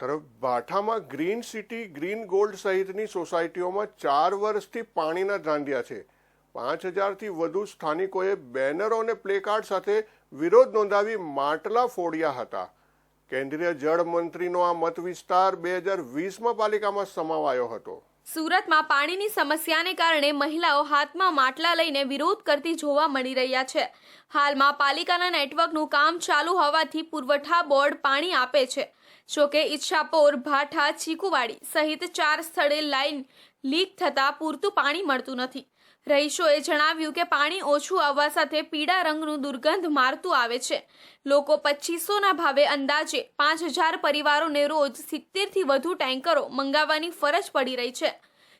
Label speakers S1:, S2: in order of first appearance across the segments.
S1: તરફ ભાઠામાં green city, green gold સહિતની સોસાયટીઓમાં ચાર વર્ષથી પાણીના ધાંધિયા છે. પાંચ હજારથી વધુ સ્થાનિકોએ બેનરો અને પ્લેકાર્ડ સાથે વિરોધ નોંધાવી માટલા ફોડ્યા હતા. કેન્દ્રીય જળ મંત્રીનો આ મત વિસ્તાર બે હજાર વીસમાં પાલિકામાં સમાવાયો હતો.
S2: સુરતમાં પાણીની સમસ્યાને કારણે મહિલાઓ હાથમાં માટલા લઈને વિરોધ કરતી જોવા મળી રહ્યા છે. હાલમાં પાલિકાના નેટવર્કનું કામ ચાલુ હોવાથી પુરવઠા બોર્ડ પાણી આપે છે. જોકે ઈચ્છાપોર, ભાઠા, ચીકુવાડી સહિત ચાર સ્થળે લાઈન લીક થતાં પૂરતું પાણી મળતું નથી. રહીશોએ જણાવ્યું કે પાણી ઓછું આવવા સાથે પીળા રંગનું દુર્ગંધ મારતું આવે છે. લોકો પચીસોના ભાવે અંદાજે પાંચ હજાર પરિવારોને રોજ સિત્તેરથી વધુ ટેન્કરો મંગાવવાની ફરજ પડી રહી છે,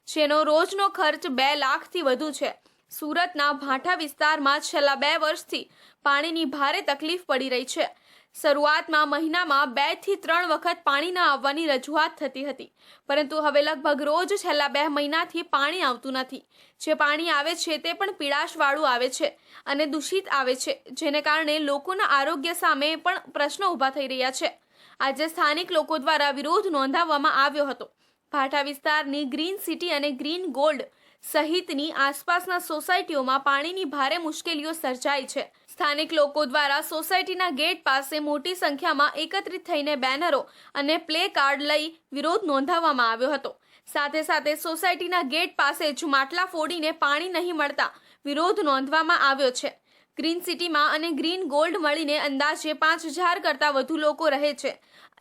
S2: જેનો રોજનો ખર્ચ બે લાખથી વધુ છે. સુરતના ભાંઠા વિસ્તારમાં છેલ્લા બે વર્ષથી પાણીની ભારે તકલીફ પડી રહી છે. શરૂઆતમાં મહિનામાં બેથી ત્રણ વખત પાણી ન આવવાની રજૂઆત થતી હતી. પરંતુ હવે લગભગ રોજ છેલ્લા બે મહિનાથી પાણી આવતું નથી. જે પાણી આવે છે તે પણ પીળાશવાળું આવે છે અને દૂષિત આવે છે, જેને કારણે લોકોના આરોગ્ય સામે પણ પ્રશ્નો ઊભા થઈ રહ્યા છે. આજે સ્થાનિક લોકો દ્વારા વિરોધ નોંધાવવામાં આવ્યો હતો. ભાટા વિસ્તારની ગ્રીન સિટી અને ગ્રીન ગોલ્ડ સહિતની આસપાસના સોસાયટીઓમાં પાણીની ભારે મુશ્કેલીઓ સર્જાઈ છે. સ્થાનિક લોકો દ્વારા સોસાયટીના ગેટ પાસે મોટી સંખ્યામાં એકત્રિત થઈને બેનરો અને પ્લે કાર્ડ લઈ વિરોધ નોંધાવવામાં આવ્યો હતો. સાથે સાથે સોસાયટીના ગેટ પાસે જ માટલા ફોડીને પાણી નહીં મળતા વિરોધ નોંધવામાં આવ્યો છે. ગ્રીન સિટીમાં અને ગ્રીન ગોલ્ડ મળીને અંદાજે પાંચ હજાર કરતાં વધુ લોકો રહે છે.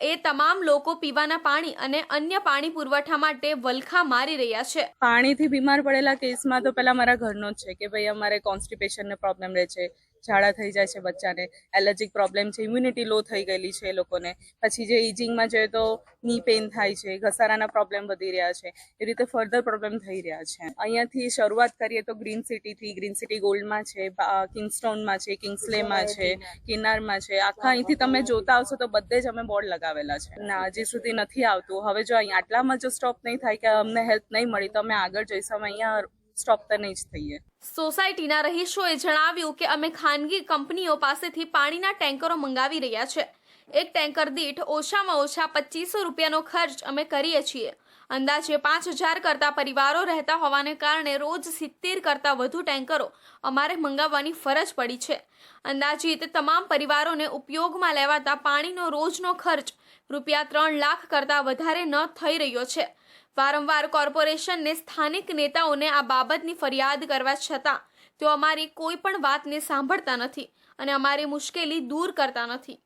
S2: એ તમામ લોકો પીવાના પાણી અને અન્ય પાણી પુરવઠા માટે વલખા મારી રહ્યા છે.
S3: પાણીથી બીમાર પડેલા કેસમાં તો પહેલા મારા ઘરનો જ છે કે ભાઈ અમારે કોન્સ્ટિપેશનનો પ્રોબ્લેમ રહે છે ઝાડા થઈ જાય છે બચ્ચાને, એલર્જીક પ્રોબ્લેમ છે ઇમ્યુનિટી લો થઈ ગયેલી છે એ લોકોને. પછી જે ઇજિંગમાં જોઈએ તો ની પેઇન થાય છે, ઘસારાના પ્રોબ્લેમ વધી રહ્યા છે, એ રીતે ફર્ધર પ્રોબ્લેમ થઈ રહ્યા છે. અહીંયાથી શરૂઆત કરીએ તો ગ્રીન સિટીથી ગ્રીન સિટી ગોલ્ડમાં છે કિંગસ્ટોનમાં છે, કિંગ્સલેમાં છે, કિનારમાં છે, આખા અહીંથી તમે જોતા આવશો તો બધે જ અમે બોર્ડ લગાવેલા છે. ના, હજી સુધી નથી આવતું. હવે જો અહીં આટલામાં જો સ્ટોપ નહીં થાય કે અમને હેલ્પ નહીં મળી તો અમે આગળ જઈશું. અમે અહીંયા સ્ટોપ તો નહીં જ થઈએ.
S2: સોસાયટીના રહીશોએ જણાવ્યું કે અમે ખાનગી કંપનીઓ પાસેથી પાણીના ટેન્કરો મંગાવી રહ્યા છે. એક ટેન્કર દીઠ ઓછામાં ઓછા પચીસો રૂપિયાનો ખર્ચ અમે કરીએ છીએ. અંદાજે પાંચ હજાર કરતા પરિવારો રહેતા હોવાને કારણે રોજ સિત્તેર કરતાં વધુ ટેન્કરો અમારે મંગાવવાની ફરજ પડી છે. અંદાજિત તમામ પરિવારોને ઉપયોગમાં લેવાતા પાણીનો રોજનો ખર્ચ રૂપિયા ત્રણ લાખ કરતાં વધારે ન થઈ રહ્યો છે. વારંવાર કોર્પોરેશનને સ્થાનિક નેતાઓને આ બાબતની ફરિયાદ કરવા છતાં તેઓ અમારી કોઈ પણ વાતને સાંભળતા નથી અને અમારી મુશ્કેલી દૂર કરતા નથી.